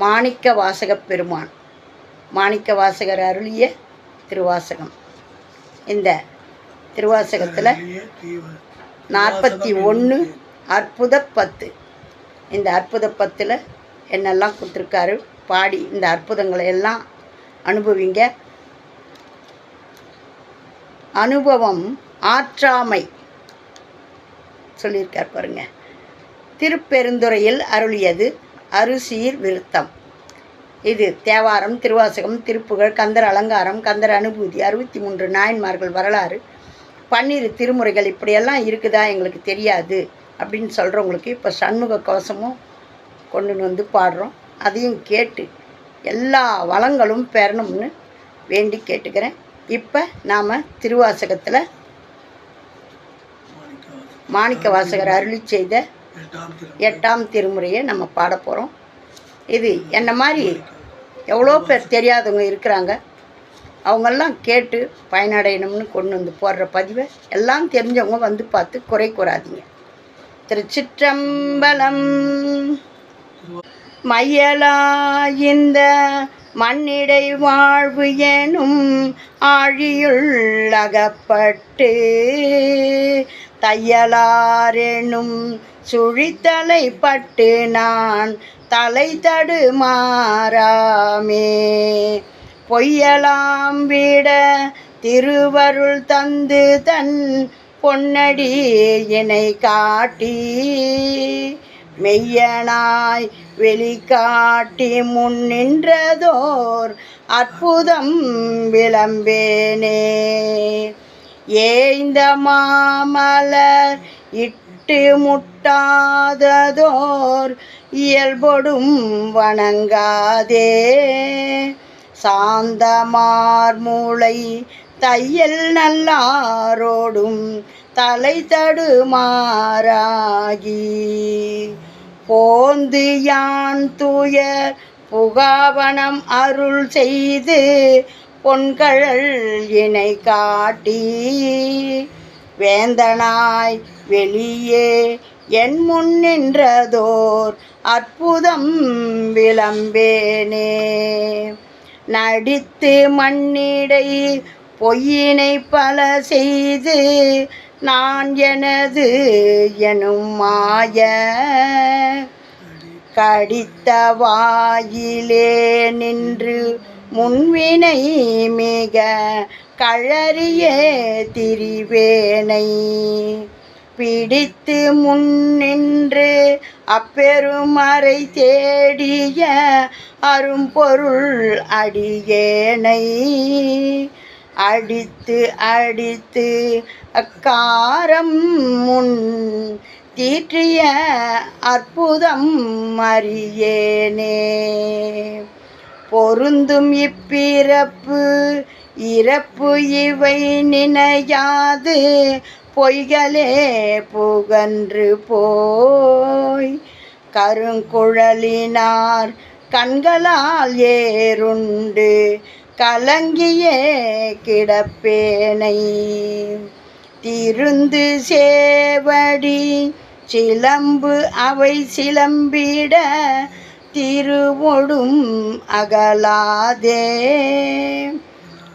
மாணிக்க வாசகப் பெருமான். மாணிக்க வாசகர் அருளிய திருவாசகம். இந்த திருவாசகத்தில் நாற்பத்தி ஒன்று அற்புத பத்து இந்த அற்புத பத்தில் என்னெல்லாம் கொடுத்துருக்காரு? பாடி இந்த அற்புதங்களை எல்லாம் அனுபவிங்க. அனுபவம் ஆற்றாமை சொல்லியிருக்கார் பாருங்க. திருப்பெருந்துறையில் அருளியது அருசீர் விருத்தம் இது தேவாரம் திருவாசகம் திருப்புகழ் கந்தர் அலங்காரம் கந்தர் அனுபூதி அறுபத்தி மூன்று நாயன்மார்கள் வரலாறு பன்னிரு திருமுறைகள் இப்படியெல்லாம் இருக்குதா எங்களுக்கு தெரியாது அப்படின்னு சொல்கிறவங்களுக்கு இப்போ சண்முக கவசமும் கொண்டு வந்து பாடுறோம். அதையும் கேட்டு எல்லா வளங்களும் பெறணும்னு வேண்டி கேட்டுக்கிறேன். இப்போ நாம் திருவாசகத்தில் மாணிக்க வாசகர் அருளி செய்த எட்டாம் திருமுறையை நம்ம பாட போகிறோம் இது என்ன மாதிரி எவ்வளோ பேர் தெரியாதவங்க இருக்கிறாங்க. அவங்கெல்லாம் கேட்டு பயனடையணும்னு கொண்டு வந்து போடுற பதிவை எல்லாம் தெரிஞ்சவங்க வந்து பார்த்து குறை கூறாதீங்க. திருச்சிற்றம்பலம் மையலா இந்த மண்ணிடை வாழ்வு எனும் ஆழியுள்ளகப்பட்டு தையலாரெனும் சுழித்தலை பட்டு நான் தலை தடுமாறாமே. பொய்யலாம் விட திருவருள் தந்து தன் பொன்னடி இணை காட்டி மெய்யனாய் வெளிக்காட்டி முன் நின்றதோர் அற்புதம் விளம்பேனே. ஏய்ந்த மாமலர் இட்ட முட்டு முட்டாததோர் இயல்பொடும் வணங்காதே. சாந்தமார் மூளை தையல் நல்லாரோடும் தலை தடுமாறாகி. போந்து யான் தூய புகாவனம் அருள் செய்து பொன்கழல் இணை காட்டி வேந்தனாய் வெளியே என் முன் நின்றதோர் அற்புதம் விளம்பேனே. நடித்து மண்ணிடை பொய்யினை பல செய்து நான் எனது எனும் மாய கடித்த வாயிலே நின்று முன்வினை மிக கழறிய திரிவேனை. பிடித்து முன்னின்று அப்பெருமறை தேடிய அரும்பொருள் அடியேனை. அடித்து அடித்து அக்காரம் முன் தீற்றிய அற்புதம் அறியேனே. பொருந்தும் இப்பிறப்பு இறப்பு இவை நினையாது பொய்களே புகன்று போய். கருங்குழலினார் கண்களால் ஏறுண்டு கலங்கியே கிடப்பேனை. திருந்து சேவடி சிலம்பு அவை சிலம்பிட திருவொடும் அகலாதே.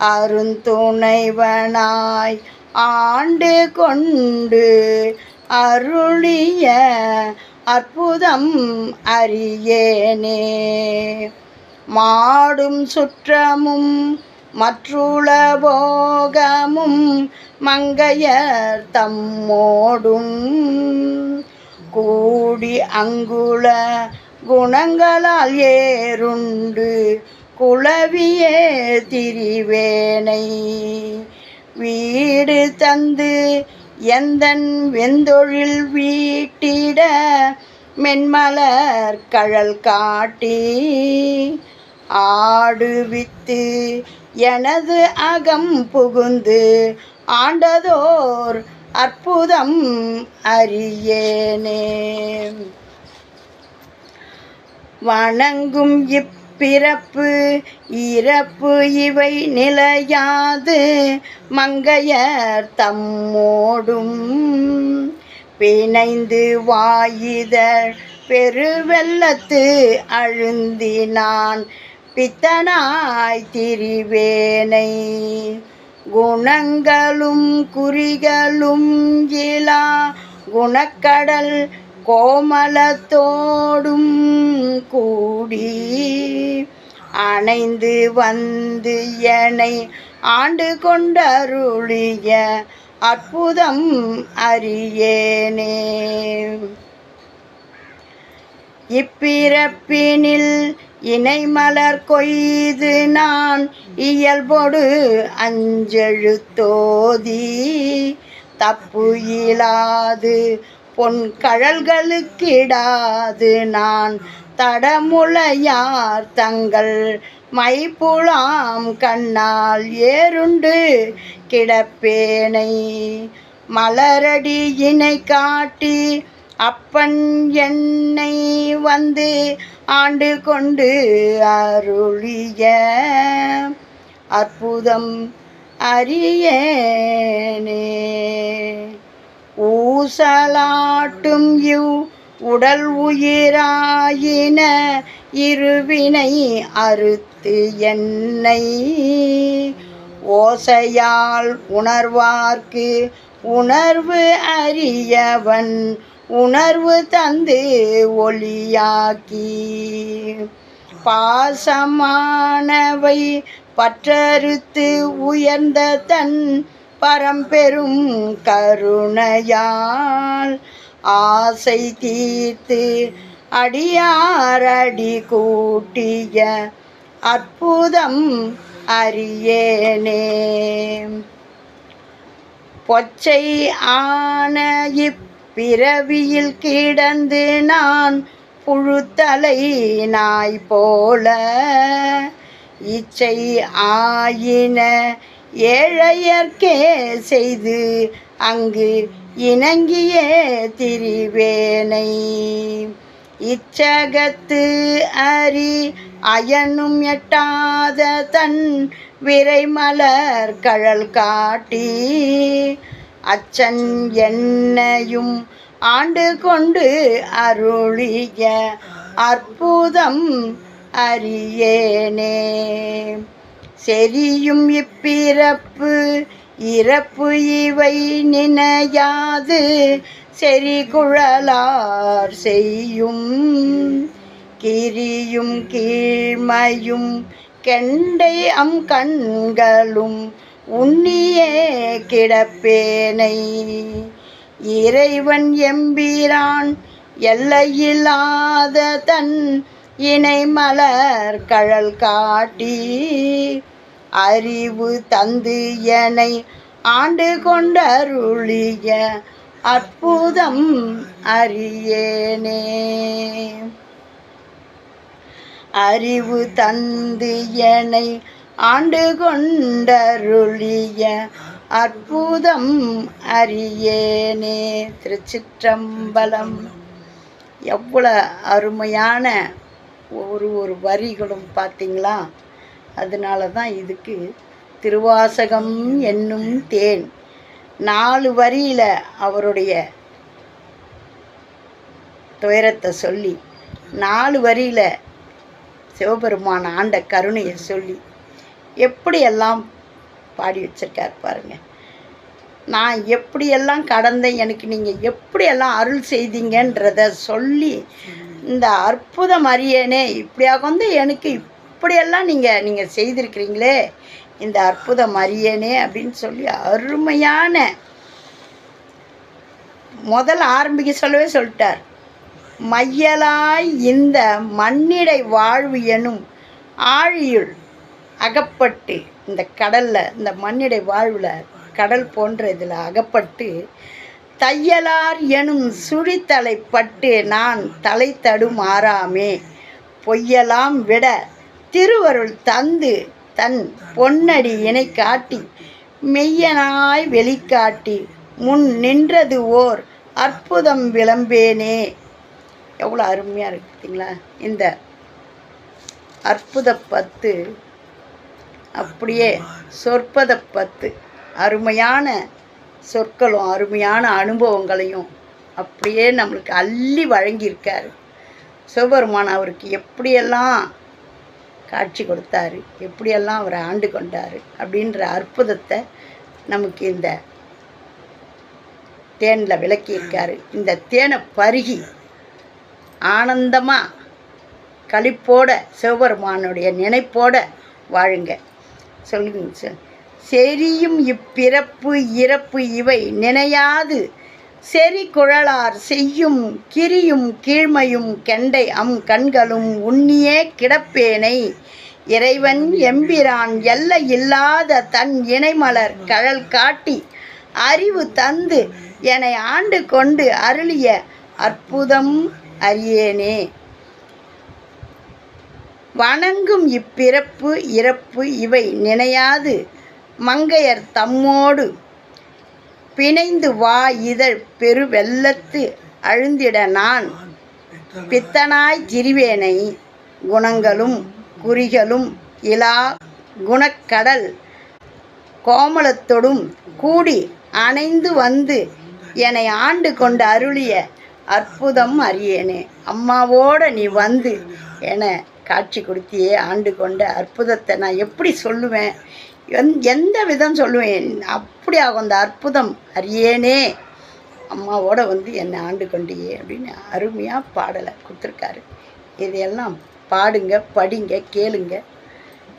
அருந்துணைவனாய் ஆண்டு கொண்டு அருளிய அற்புதம் அறியேனே. மாடும் சுற்றமும் மற்றுள போகமும் மங்கையர் தம்மோடும் கூடி அங்குள குணங்களால் ஏறுண்டு குளவியே திரிவேனை. வீடு தந்து எந்தன் வெந்தொழில் வீட்டிட மென்மலர் கழல் காட்டி. ஆடுவித்து எனது அகம் புகுந்து ஆண்டதோர் அற்புதம் அறியேனே. வணங்கும் பிறப்பு இறப்பு இவை நிலையாது. மங்கையர் தம்மோடும் பிணைந்து வாயிதழ் பெருவெள்ளத்து அழுந்தினான். பித்தனாய் திரிவேனை குணங்களும் குறிகளும் இலா. குணக்கடல் கோமலத்தோடும் கூடி அணைந்து வந்து என்னை ஆண்டு கொண்டருளிய அற்புதம் அறியேனே. இப்பிறப்பினில் இணைமலர் கொய்து நான் இயல்பொடு அஞ்செழுத்தோதி தப்பு இயலாது பொன் கழல்களுக்கிடாது நான் தடமுளையார் தங்கள் மைப்புலாம் கண்ணால் ஏறுண்டு கிடப்பேனை. மலரடியினை காட்டி அப்பன் என்னை வந்து ஆண்டு கொண்டு அருளிய அற்புதம் அறியேனே. ஊசலாட்டும் இவ் உடல் உயிராயின இருவினை அறுத்து என்னை. ஓசையால் உணர்வார்க்கு உணர்வு அறியவன் உணர்வு தந்து ஒளியாக்கி. பாசமானவை பற்றறுத்து உயர்ந்த தன் பரம்பெரும் கருணையால் ஆசை தீர்த்து அடியாரடி கூட்டிய அற்புதம் அறியேனே. பொச்சை ஆன இப்பிறவியில் கிடந்து நான் புழுத்தலை நாய் போல இச்சை ஆயின ஏழையர்க்கே செய்து அங்கு இணங்கிய திரிவேனை. இச்சகத்து அரி அயனும் எட்டாத தன் விரைமலர் கழல் காட்டி அச்சன் என்னையும் ஆண்டு கொண்டு அருளிய அற்புதம் அறியேனே. செரியும் இப்பிறப்பு இறப்பு இவை நினையாது. செறி குழலார் செய்யும் கிரியும் கீழ்மையும் கெண்டை அம் கண்களும் உன்னியே கிடப்பேனை. இறைவன் எம்பிரான் எல்லையில்லாத தன் இணை மலர் கழல் காட்டி அறிவு தந்து எனை ஆண்டு கொண்டருளிய அற்புதம் அறியேனே. அறிவு தந்து எனை ஆண்டு கொண்டருளிய அற்புதம் அறியேனே. திருச்சிற்றம்பலம். எவ்வளோ அருமையான ஒரு ஒரு வரிகளும் பார்த்தீங்களா? அதனால தான் இதுக்கு திருவாசகம் என்னும் தேன். நாலு வரியில் அவருடைய துயரத்தை சொல்லி நாலு வரியில் சிவபெருமான் ஆண்ட கருணையை சொல்லி எப்படியெல்லாம் பாடி வச்சிருக்கார் பாருங்க. நான் எப்படியெல்லாம் கடந்தேன் எனக்கு நீங்கள் எப்படியெல்லாம் அருள் செய்தீங்கன்றத சொல்லி இந்த அற்புதம் அறியனே. இப்படியாக வந்து எனக்கு இப்படியெல்லாம் நீங்கள் நீங்கள் செய்திருக்கிறீங்களே. இந்த அற்புதம் அறியனே அப்படின்னு சொல்லி அருமையான முதல்ல ஆரம்பிக்க சொல்லவே சொல்லிட்டார். மையலாய் இந்த மண்ணிடை வாழ்வு எனும் ஆழியுள் அகப்பட்டு இந்த கடலில் இந்த மண்ணிடை வாழ்வில் கடல் போன்ற இதில் அகப்பட்டு தையலார் எனும் சுழித்தலை பட்டு நான் தலை தடுமாறாமே பொய்யலாம் விட திருவருள் தந்து தன் பொன்னடி இணை காட்டி மெய்யனாய் வெளிக்காட்டி முன் நின்றது ஓர் அற்புதம் விளம்பேனே. எவ்வளோ அருமையாக இருக்கு பார்த்தீங்களா? இந்த அற்புத பத்து. அப்படியே சொற்பத பத்து. அருமையான சொற்களும் அருமையான அனுபவங்களையும் அப்படியே நம்மளுக்கு அள்ளி வழங்கியிருக்காரு. சிவபெருமான் அவருக்கு எப்படியெல்லாம் காட்சி கொடுத்தாரு எப்படியெல்லாம் அவரை ஆண்டு கொண்டார் அப்படின்ற அற்புதத்தை நமக்கு இந்த தேனில் விளக்கியிருக்காரு. இந்த தேனை பருகி ஆனந்தமாக களிப்போட சிவபெருமானுடைய நினைப்போட வாழுங்க. சொல்லுங்க சார். செரியும் இப்பிறப்பு இறப்பு இவை நினையாது. செறி குழலார் செய்யும் கிரியும் கீழ்மையும் கெண்டை அம் கண்களும் உன்னியே கிடப்பேனை. இறைவன் எம்பிரான் எல்லை இல்லாத தன் இணைமலர் கழல் காட்டி அறிவு தந்து என்னை ஆண்டு கொண்டு அருளிய அற்புதம் அறியேனே. வணங்கும் இப்பிறப்பு இறப்பு இவை நினையாது. மங்கையர் தம்மோடு பிணைந்து வா இதழ் பெரு வெள்ளத்து அழுந்திட நான். பித்தனாய் திரிவேனை குணங்களும் குறிகளும் இலா குணக்கடல் கோமலத்தொடும் கூடி அணைந்து வந்து என்னை ஆண்டு கொண்டு அருளிய அற்புதம் அறியேனே. அம்மாவோட நீ வந்து என காட்சி கொடுத்தியே ஆண்டு கொண்ட அற்புதத்தை நான் எப்படி சொல்லுவேன்? எந் எந்த விதம் சொல்லுவேன்? அப்படி ஆகும் அந்த அற்புதம். அறியேனே அம்மாவோட வந்து என்னை ஆண்டு கொண்டியே அப்படின்னு அருமையாக பாடலை கொடுத்துருக்காரு. இதையெல்லாம் பாடுங்க படிங்க கேளுங்க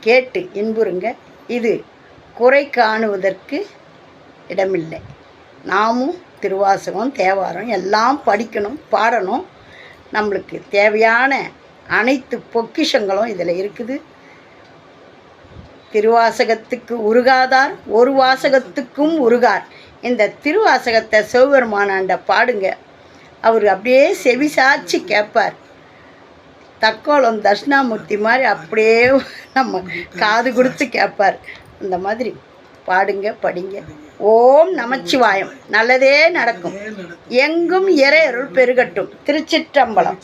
கேட்டு இன்புறுங்க. இது குறை காணுவதற்கு இடமில்லை. நாமும் திருவாசகம் தேவாரம் எல்லாம் படிக்கணும் பாடணும். நம்மளுக்கு தேவையான அனைத்து பொக்கிஷங்களும் இதில் இருக்குது. திருவாசகத்துக்கு உருகாதார் ஒரு வாசகத்துக்கும் உருகார். இந்த திருவாசகத்தை சிவபெருமானாண்ட பாடுங்க. அவர் அப்படியே செவி சாட்சி கேட்பார் தக்கோலம் தட்சிணாமூர்த்தி மாதிரி அப்படியே நம்ம காது கொடுத்து கேட்பார் அந்த மாதிரி பாடுங்க படிங்க. ஓம் நமச்சிவாயம். நல்லதே நடக்கும். எங்கும் இறையருள் பெருகட்டும். திருச்சிற்றம்பலம்.